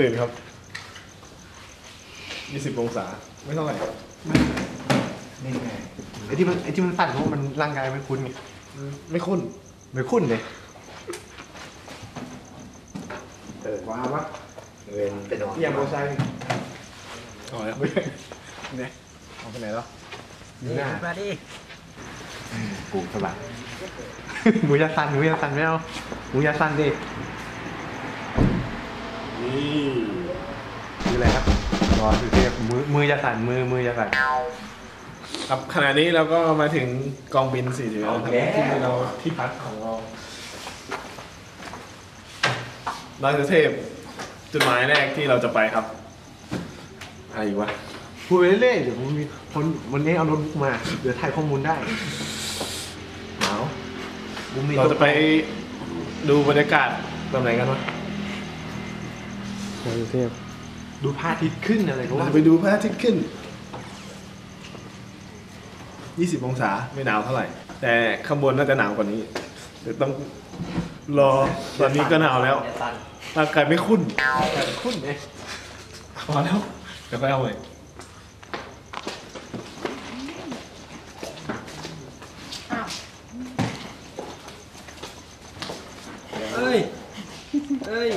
งตื่นครับยี่สิบองศา ไม่เท่าไหร่นี่ไงไอ้ที่มันไอ้ที่มันสั่นเพราะมันร่างกายไม่คุ้นไงไม่คุ้นไม่คุ้นเลยเออว้าวะเวนเป็นหยังโบไซเอาแล้วเนี่ยเอาไปไหนแล้วอยู่หน้ากูสบายหมูยาสั่นหมูยาสั่นไม่เอาหมูยาสั่นดิ นี่คืออะไรครับรอสุเทพมือมือยาสั่นมือมือยาสั่น ครับขณะนี้เราก็มาถึงกองบินสี่เหลี่ยมครับที่เราที่พักของเราดอยสุเทพจุดหมายแรกที่เราจะไปครับอะไรอีกวะพูดไปเรื่อยๆเดี๋ยวผมมีคนวันนี้เอาโน้ตบุ๊กมา เดี๋ยวถ่ายข้อมูลได้หนาวบุมมีเราจะไปดูบรรยากาศแบบไหนกันวะ ดอยสุเทพดูพระอาทิตย์ขึ้นอะไรก็เราว่าจะไปดูพระอาทิตย์ขึ้น 20 องศาไม่หนาวเท่าไหร่ แต่ข้างบนน่าจะหนาวกว่านี้เดี๋ยวต้องรอตอนนี้ก็หนาวแล้วร่างกายไม่คุ้นคุ้นไงพอแล้วเดี๋ยวค่อยเอาใหม่เอ้ย เอ้ย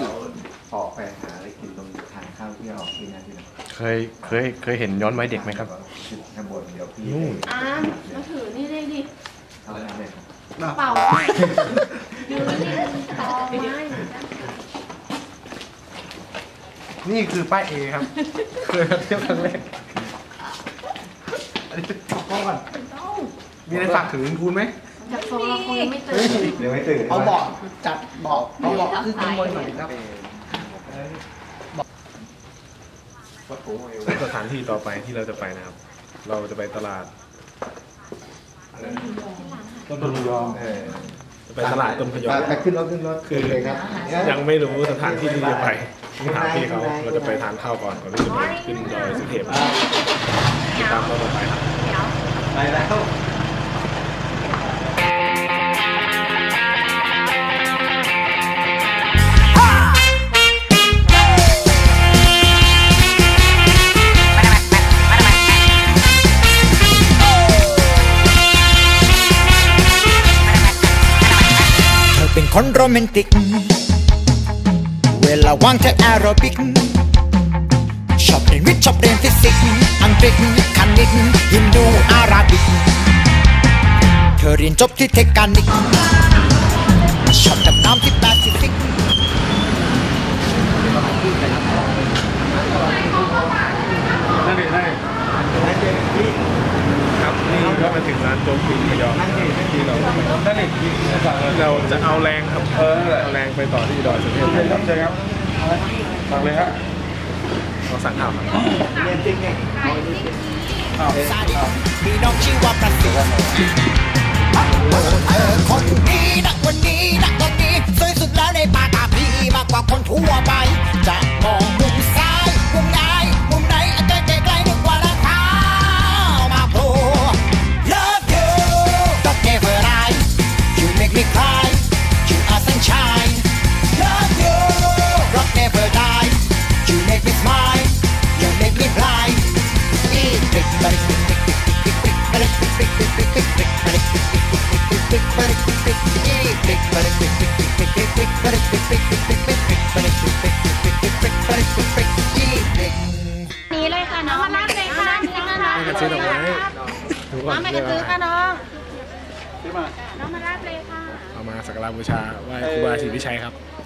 นั่นที่นั่นเคยเคยเคยเห็นย้อนไว้เด็กไหมครับขึ้นข้างบนเดี๋ยวพี่นู่นอามมาถือนี่ได้ดิเอาไปทำเลยครับเป่าดูนี่ตอไม้นี่คือป้ายเอครับ เคยมาเที่ยวครั้งแรกอันนี้ขอพ่อก่อนต้องมีอะไรฝากถึงคุณไหมจากโซนเราคงยังไม่ตื่นเดี๋ยวไม่ตื่นเอาเบาะจัดเบาะเอาเบาะขึ้นข้างบนหน่อยครับ สถานที่ต่อไปที่เราจะไปนะครับ เราจะไปตลาดต้นพยอมเออจะไปตลาดต้นพยอมไปขึ้นรถขึ้นรถคือเลยครับ ยังไม่รู้สถานที่ที่จะไปต้องถามพี่เขาเราจะไปทานข้าวก่อนก่อนที่จะไปขึ้นดอยสุเทพติดตามเราต่อไปครับไปแล้ว คนโรแมนติก เวลาว่างเธอแอโรบิก ชอบเรียนวิทย์ชอบเรียนฟิสิกส์อังกฤษคณิตฮินดูอาราบิก เธอเรียนจบที่เทคนิค ชอบดำน้ำที่แปซิฟิก นั่นเองนั่นเองครับนี่ ก็มาถึงร้านโจ๊กปิ้งพยองที่เรานั่นเองเราจะเอาแรงครับเออเอาแรงไปต่อที่ดอยสุเทพครับใช่ครับสั่งเลยครับเราสั่งข้าวครับซาดิสมีน้องชื่อว่าประสิทธิ์เธอคนนี้นะวันนี้นะวันนี้สวยสุดแล้วในปากตาพี่มากกว่าคนทั่วไป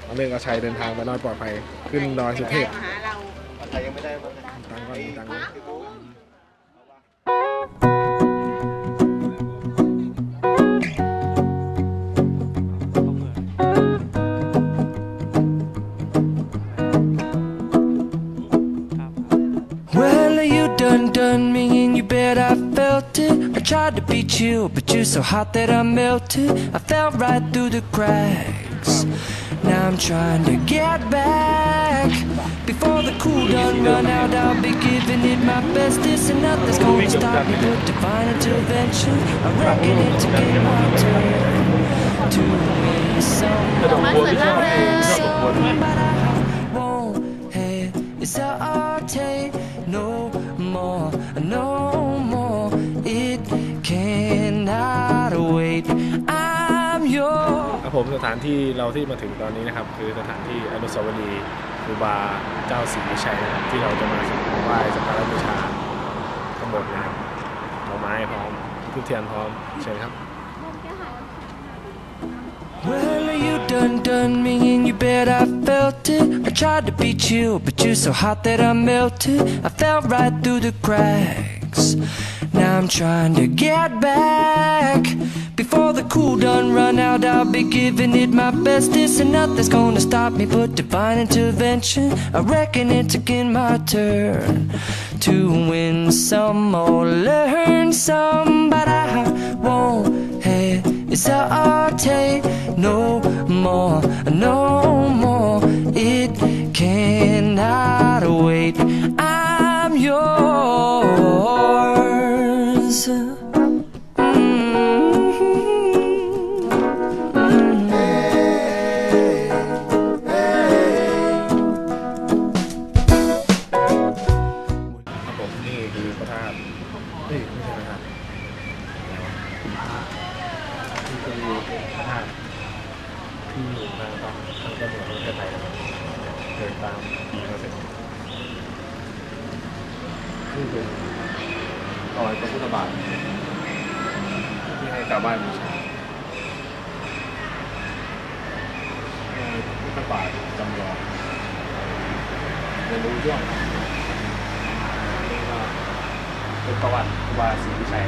อาเรื่องเอาชัยเดินทางไปรอดปลอดภัย ขึ้นดอยสุเทพมาหาเราตังค์ก่อนมีตังค์ก่อน Well, you done done me and you bet I felt it. I tried to beat you, but you're so hot that I melted. I fell right through the cracks. I'm trying to get back. Before the cool done run out I'll be giving it my best. This and nothing's gonna stop me. But divine intervention I reckon it to get my turn To me. Somebody But I ถานที่เราที่มาถึงตอนนี้นะครับ คือสถานที่อนุสาวรีย์ครูบาเจ้าศรีวิชัยนะครับที่เราจะมาสักไหว้สักการะบูชาข้างบนนะครับดอกไม้พร้อมทุกเทียนพร้อมเชิญครับ Well, you done done me and you bet I felt it. I tried to be chill, but you're so hot that I melted. I fell right through the cracks. Now I'm trying to get back. Before the cool done run I'll be giving it my best This and nothing's gonna stop me but divine intervention. I reckon it's again my turn to win some or learn some, but I won't hesitate no more, no คือพระธาตุที่อยู่ทางตอนทางตอนเหนือของประเทศไทยนะครับเดินตามปีมาเสร็จนี่เป็นรอยพระพุทธบาทที่ให้กราบไหว้บูชารอยพระพุทธบาทจำลองเรียนรู้เรื่องนี่ก็เป็นประวัติครูบาศรีวิชัย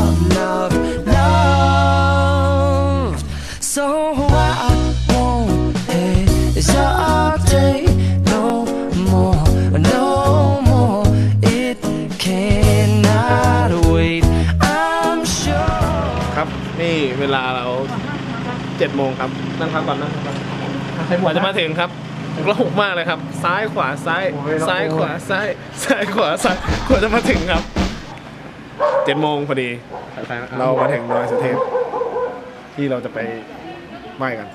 เวลาเราเจ็ดโมงครับนั่งพักก่อนนั่งพักก่อนกว่าจะมาถึงครับระหกมากเลยครับ ซ้ายขวาซ้ายโอ้ยระหกซ้ายขวาซ้ายซ้ายขวาซ้ายกว่าจะมาถึงครับเจ็ดโมงพอดี เรามาถึงดอยสุเทพที่เราจะไปไหว้กัน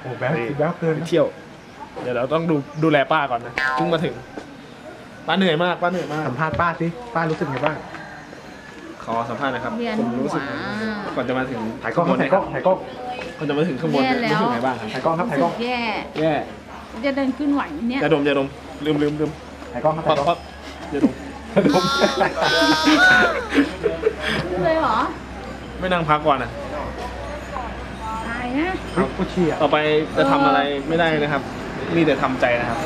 โอ้แบ๊วแบ๊วเกินไปเที่ยว เดี๋ยวเราต้องดูดูแลป้าก่อนนะเพิ่งมาถึง ป้าเหนื่อยมากป้าเหนื่อยมากสัมภาษณ์ป้าสิป้ารู้สึกไงบ้างข อสัมภาษณ์หนะครับ เวียนผมหัรู้สึกวก่อนจะมาถึงถ่ายกล้องครับข้ถ่ายบกล้องนถ่ายกล้องก่อนจะมาถึงข้างบนเนี่ยแย่แล้ว รู้สึกไงบ้างครับถ่ายกล้องครับถ่ายกล้องแย่แย่จะเดินขึ้นไหวไหมเนี่ยอย่าดมอย่าดมลืมลืมลืมถ่ายกล้องครับป๊อถ่าปยกล้องป๊อปอย่าดมเลยเหรอไม่นั่งพักก่อนอะตายนะครับผู้เชี่ยต่อไปจะทำอะไรไม่ได้นะครับ มีแต่ทำใจนะครับ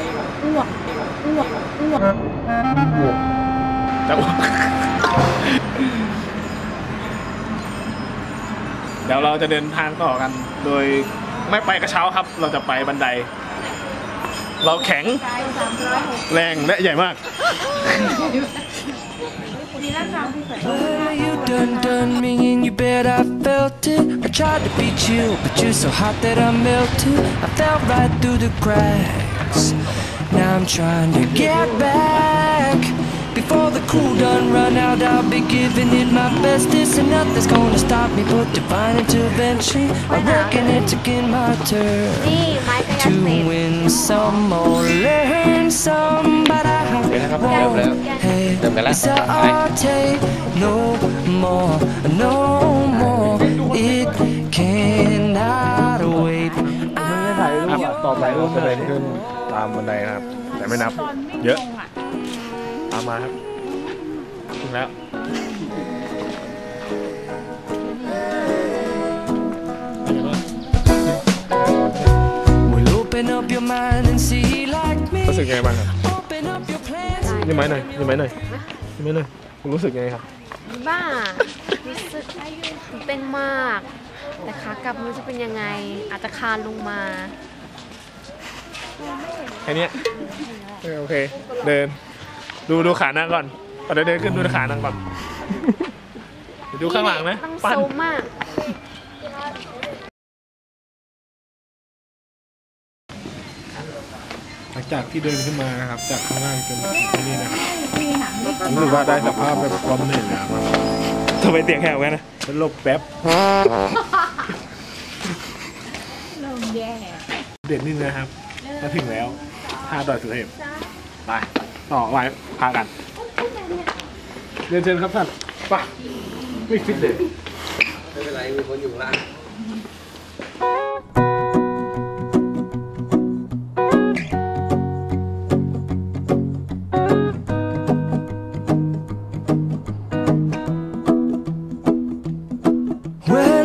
อ้วกอ้วกอ้วก จะอ้วก เดี๋ยวเราจะเดินทางต่อกัน โดยไม่ไปกระเช้าครับ เราจะไปบันได เราแข็งใจสามร้อยหกแรงและใหญ่มากดีแล้วสามที่ใส่ Well, you done done me and you bet I felt it. I tried to be chill, but you're so hot that I melted. I fell right through the cracks. Now I'm trying to get back. Before the cool done run out, I'll be giving it my bestest, and nothing's gonna stop me but divine intervention. I reckon it's again my turn นี่ไม้กระยา to เศษ win some or learn some, but I won't hesitate no more, no more. It cannot wait. ครับต่อไปเราจะเดินขึ้นตามบันไดนะครับ แต่ไม่นับ ตอนวิ่ง เยอะ ลงอ่ะ ตามมาครับถึงแล้ว Well, open up your mind and see like me. รู้สึกยังไงบ้างครับ Open up your plans. ยิ้มไหมหน่อยยิ้มไหมหน่อยยิ้มไหมหน่อยคุณรู้สึกยังไงครับบ้ารู้สึกตื่นเต้นมาก แต่ขากลับไมันจะเป็นยังไง อาจจะคานลงมาแค่เนี้ยเออโอเค เดิน ดูดูขาหน้าก่อนเอาเดี๋ยวเดินขึ้นดูขานั่งก่อนเดี๋ยวดูข้างหลังนะต้องปั้น ซูมมากหลังจากที่เดินขึ้นมานะครับ จากข้างล่างจนถึงที่นี่นะครับรู้สึกว่าได้สภาพแบบความเหนื่อยล้ามากทำไมเตียงแหวกันนะเป็นลบแป๊บลมแย่ เด็ดนี่นะครับมาถึงแล้วท่าดอยสุเทพไป ต่อไว้พากันเรียนเชิญครับท่านไปไม่ฟิตเลยไม่เป็นไรมีคนอยู่ล่าง Well,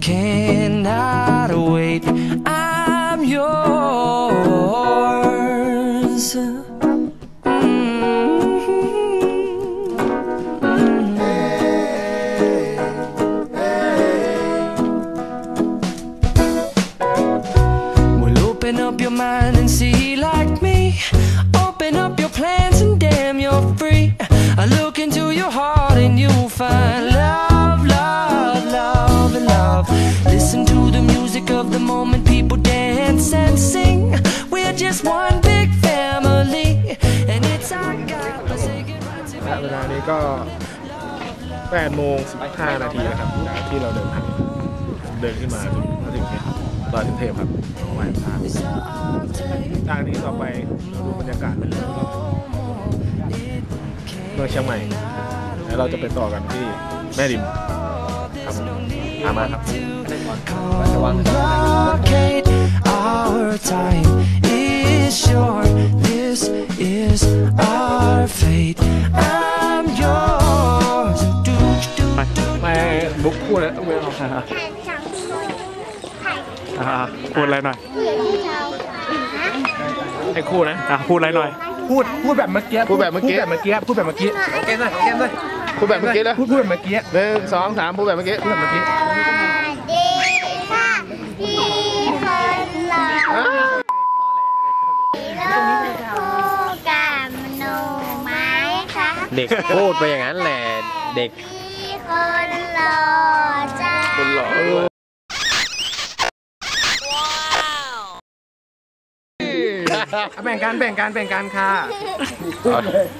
cannot wait. I'm yours. Dance and sing. We're just one big family, and it's our God. Let's say goodbye to ณเวลานี้ก็8โมง15นาทีนะครับจากที่เราเดินทางเดินขึ้นมาถึงมาถึงเนี่ยดอยสุเทพครับไหว้พระจากนี้ต่อไปเราดูบรรยากาศเป็นเรื่องเมืองเชียงใหม่ แล้วเราจะไปต่อกันที่แม่ริมครับผมตามมาครับ Complicate our time is short. This is our fate. I'm yours. Do, do, ไปไปบุ๊กพูดแล้วเวลาถ่ายสองคนถ่ายอ่าพูดอะไรหน่อยเพื่อนที่เราฮะให้คู่นะอะพูดอะไรหน่อย พูดพูดแบบเมื่อกี้พูดแบบเมื่อกี้ พูดแบบเมื่อกี้พูดแบบเมื่อกี้โอเคนะโอเคนะพูดแบบเมื่อกี้แล้วพูดพูดแบบเมื่อกี้หนึ่งสองสามพูดแบบเมื่อกี้พูดแบบเมื่อกี้ เด็กพูดไปอย่างนั้นแหละเด็กพี่คนหล่อจ้าคนหล่อแบ่งกันแบ่งกันแบ่งกันค่ะ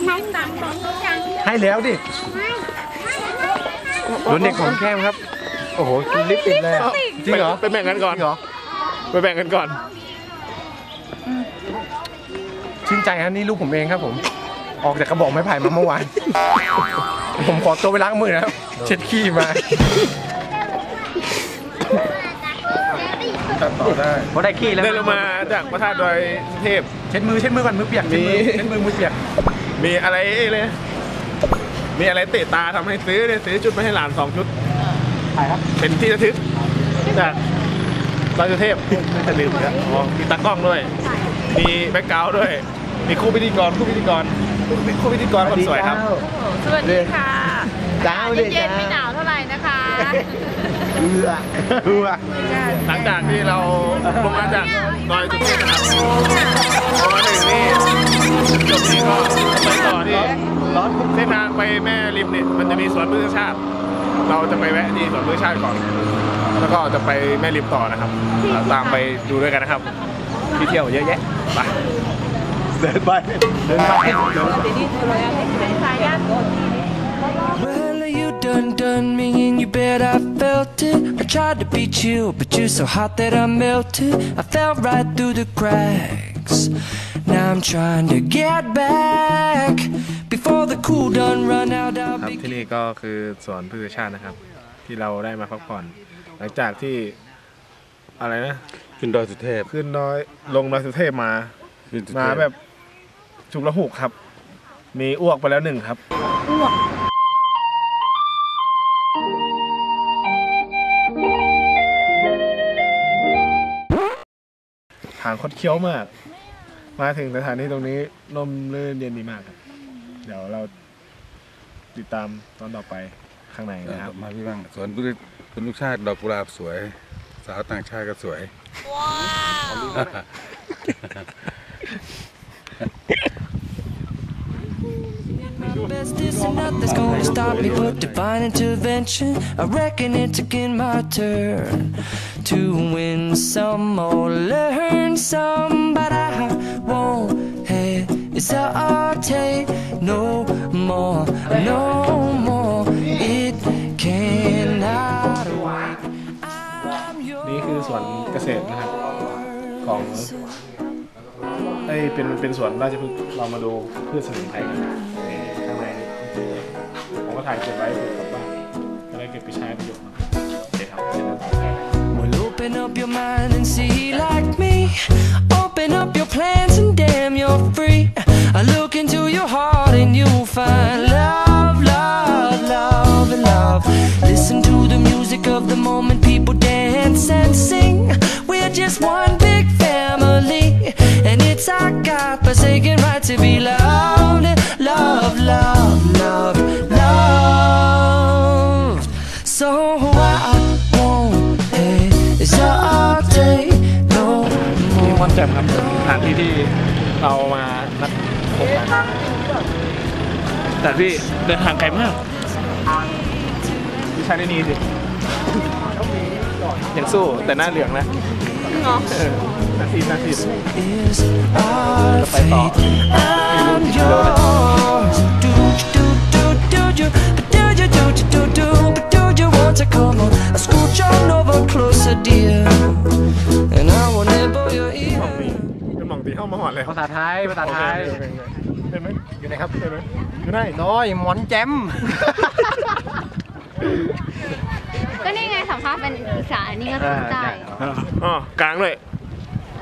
ให้ตังค์ของลูกจังให้แล้วดิให้โดนเด็กของแก้มครับ โอ้โหกินลิปติดเลยอะจริงเหรอไปแบ่งกันก่อนจริงเหรอไปแบ่งกันก่อนชื่นใจครับนี่ลูกผมเองครับผม ออกจากกระบอกไม้ไผ่มาเมื่อวาน ผมขอตัวไปล้างมือนะครับ เช็ดขี้มาตัดต่อได้ พอได้ขี้แล้วเดินลงมาจากพระธาตุดอยสุเทพ เช็ดมือเช็ดมือก่อนมือเปียกเช็ดมือมีเช็ดมือมือเปียก มีอะไรเลย มีอะไรเตะตาทำให้ซื้อเนี่ยซื้อชุดมาให้หลานสองชุดถ่ายครับเป็นที่ระทึกจากดอยสุเทพจะลืมแล้วอ๋อมีตากล้องด้วย มีแบ็คกราวด์ด้วย มีคู่พิธีกรคู่พิธีกร คู่พิธีกรคนสวยครับ สวัสดีค่ะจ้าเลยเย็จ้านไม่หนาวเท่าไหร่นะคะเอือเอือหลังจากที่เราลงมาจากดอยสุเทพนะครับพอมาถึงนี่จบนี้ก็ไปต่อที่เส้นทางไปแม่ริมเนี่ยมันจะมีสวนพฤกษชาติ เราจะไปแวะที่สวนพฤกษชาติก่อน แล้วก็จะไปแม่ริมต่อนะครับเราตามไปดูด้วยกันนะครับที่เที่ยวเยอะแยะไป เดินไป เดินไปเดินไป Well, you done done me and you bet I felt it. I tried to be chill, but you're so hot that I melted. I fell right through the cracks. Now I'm trying to get back. Before the cool done run out, I'll ครับ be ที่นี่ก็คือสวนพฤกษชาตินะครับ ที่เราได้มาพักผ่อน หลังจากที่อะไรนะ ขึ้นดอยสุเทพขึ้นดอยลงดอยสุเทพมา ขึ้นสุเทพ มาแบบ ฉุกละหุกครับ มีอ้วกไปแล้วหนึ่งครับ อ้วกทางคดเคี้ยวมาก มาถึงสถานที่ตรงนี้ลมลื่นเย็นดีมากครับ เดี๋ยวเราติดตามตอนต่อไปข้างในนะครับ มาพี่บ้างสวนลูกคุณลูกชาติดอกกุหลาบสวย สาวต่างชาติก็สวย best is nothing's gonna stop me but divine intervention. I reckon it's again my turn to win some or learn some, but I won't hesitate no more, no more. It cannot wait. I'm นี่คือสวนเกษตรนะครับ ของไอ้ยเป็นเป็นสวนราชพฤกษ์เรามาดูพืชสมุนไพรกัน ก็ถ่ายเก็บไว้เผื่อกลับบ้านจะได้เก็บไปใช้ประโยชน์ครับโอเคครับเดี๋ยวเราต่อไป Well, open up your mind and see like me. Open up your plans and damn, you're free. I look into your heart and you'll find love, love, love, and love. Listen to the music of the moment, people dance and sing. We're just one big family, and it's our God forsaken right to be loved, love, love, love, จ่มครับเป็นสถานที่ที่เรามานัดพบกันแต่พี่เดินทางไกลมากพี่ชายได้นี่สิยังสู้แต่หน้าเหลืองนะเออหนาทีหนาที is our fate. I'm yours. Do เป็นหม่องตีเข้ามาหอดเลยภาษาไทยภาษาไทยโอเคโอเคโอเคเห็นไหมอยู่ไหนครับเห็นไหมอยู่ไหนน้อยหมอนแจมก็นี่ไงสัมภาษณ์เป็นอีสานอันนี่ก็คือใต้อ๋อกลางเลย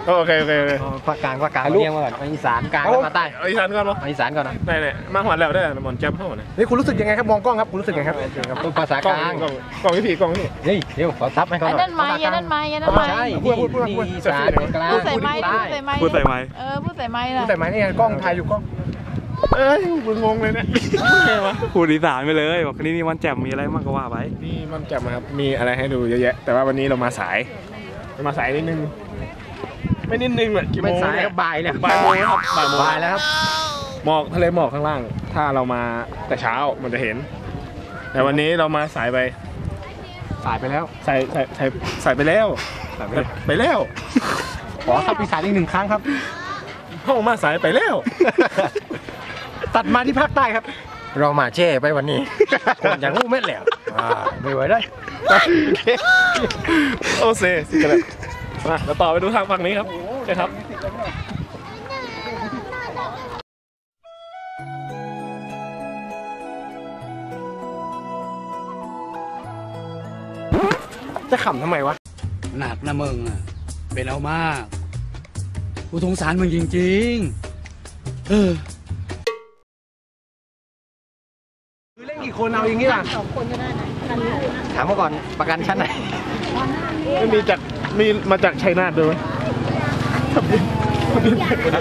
โอเคโอเคโอเคภาคกลางภาคกลางเรียงมาก่อนภาคอีสานกลางแล้วมาใต้เอาอีสานก่อนเนาะภาคอีสานก่อนนะได้เนี่ยมาหอดแล้วได้อหมอนแจ่มเข้ามาเลยนี่คุณรู้สึกยังไงครับมองกล้องครับคุณรู้สึกยังไงครับภาษากกล้องลางกล้องกล้องวิธีกล้องวิธีเฮ้ยเดี๋ยวขอทับให้เขาหน่อยนั่นไม้ยันนั่นไม้ยันนั่นไม้ใช่พูดพูดพูดพูดนี่อีสานกลางพูดใส่ไม้ใต้พูดใส่ไม้พูดใส่ไมค์เออพูดใส่ไม้พูล่ะดแต่ไหมนี่ไงกล้องถ่ายอยู่กล้องเอ้ยมึงงงเลยเนี่ยไงวะพูดอีสานไปเลยบอกนี่นี่วันแจ่มมีอะไรมากก็ว่าไปนี่มันแจ่มนะครับมีอะไรให้ดูเยอะแยะแต่ว่าวันนี้เรามาสายเรามาสายนิดนึง ไม่นิดนึงเลยกี่โมไม่งสายเนี่ก็บ่ายแล้วบ่ายโมงครับบ่ายโมงบ่ายแล้วครับ หมอกทะเลหมอกข้างล่าง ถ้าเรามาแต่เช้ามันจะเห็น แต่วันนี้เรามาสายไปสายไปแล้วสายสายสายสายไปแล้วสายไปแล้วไปแล้วขอทับอีสานอีกหนึ่งครั้งครับ ห้องมาสายไปแล้ว ตัดมาที่ภาคใต้ครับ เรามาแช่ไปวันนี้ คนอย่างงูเม็ดแล้วอ่าไม่ไหวได้โอเซสิกันเลย มาเราต่อไปดูทางฝั่งนี้ครับใช่ครับจะขำทำไมวะ หนักนะมึงอะเป็นเอามาก กูสงสารมึงจริงๆ เออคือเล่นกี่คนเอาอย่างนี้ล่ะสองคนก็ได้นะถามมาก่อนประกันชั้นไหนไม่มีจาก มีมาจากชัยนาทด้วยไหม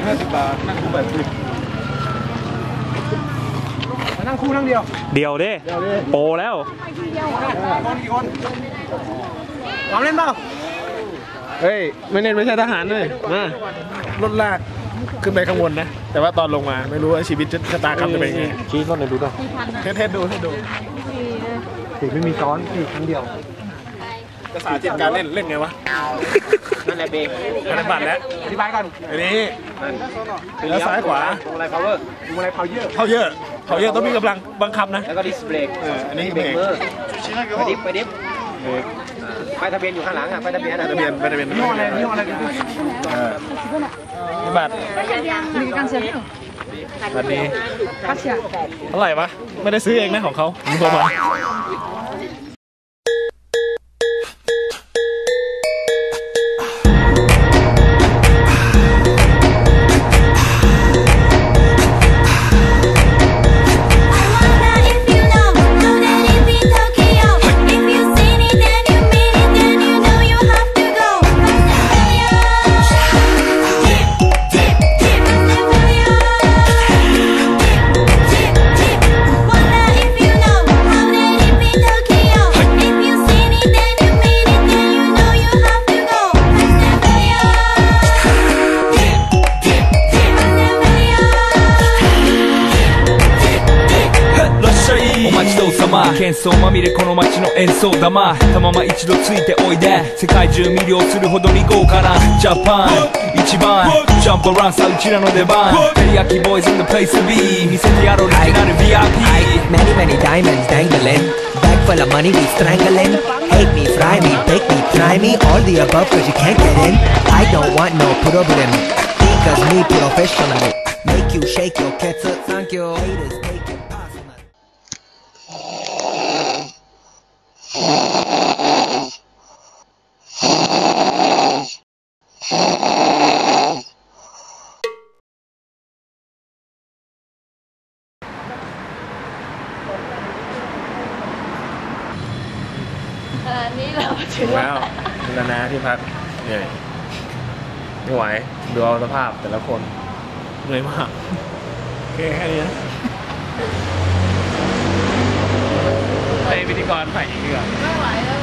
ห้าสิบบาทนั่งดูแบบสิมานั่งคู่นั่งเดียว เดียวเด้โปแล้วคนกี่คนพร้อมเล่นเปล่าเฮ้ย ไม่เน้นไม่ใช่ทหารเลยมารถลากขึ้นไปข้างบนนะ แต่ว่าตอนลงมาไม่รู้ว่าชีวิตชะตากรรมจะเป็นยังไงชี้ต้นเลยดูก่อนเทสเทสดูเทสดูถึงไม่มีซ้อนอีกครั้งเดียว ภาษาจิตการเล่นเล่นไงวะนั่นแหละเบรกธนบัตรแล้วอธิบายก่อนอันนี้แล้วซ้ายขวาดูอะไร power ดูอะไร power เขาเยอะเขาเยอะต้องมีกำลังบังคับนะ แล้วก็ดิสเบรกเอออันนี้เบรกไปดิฟไปดิฟเบรกป้ายทะเบียนอยู่ข้างหลังอะป้ายทะเบียนอะทะเบียนไปทะเบียนยี่ห้ออะไรยี่ห้ออะไรเออบัตรบัตรนี้เท่าไหร่วะไม่ได้ซื้อเองนะของเขามีคนมา 様喧騒まみれこの街の演奏玉たまま一度ついておいで世界中魅了するほどに豪華なジャパン一番ジャンプランさうちらの出番テリヤキボーイズ in the place to be 見せてやろうリジナル VIP Many, many diamonds dangling. Bag full of money, we strangling. Hate me, fry me, bake me, try me. All the above, cause you can't get in. I don't want no problem. Because me professional. Make you shake your cats. Thank you. Haters take เออนี่เราถึถึงงแล้วนี่แล้วนะที่พักเหนื่อยไม่ไหวดูเอาสภาพแต่ละคนเหนื่อยมากโอเคแค่นี้นะ เป็นพิธีกรใหม่ดีกว่า ไม่ไหวแล้ว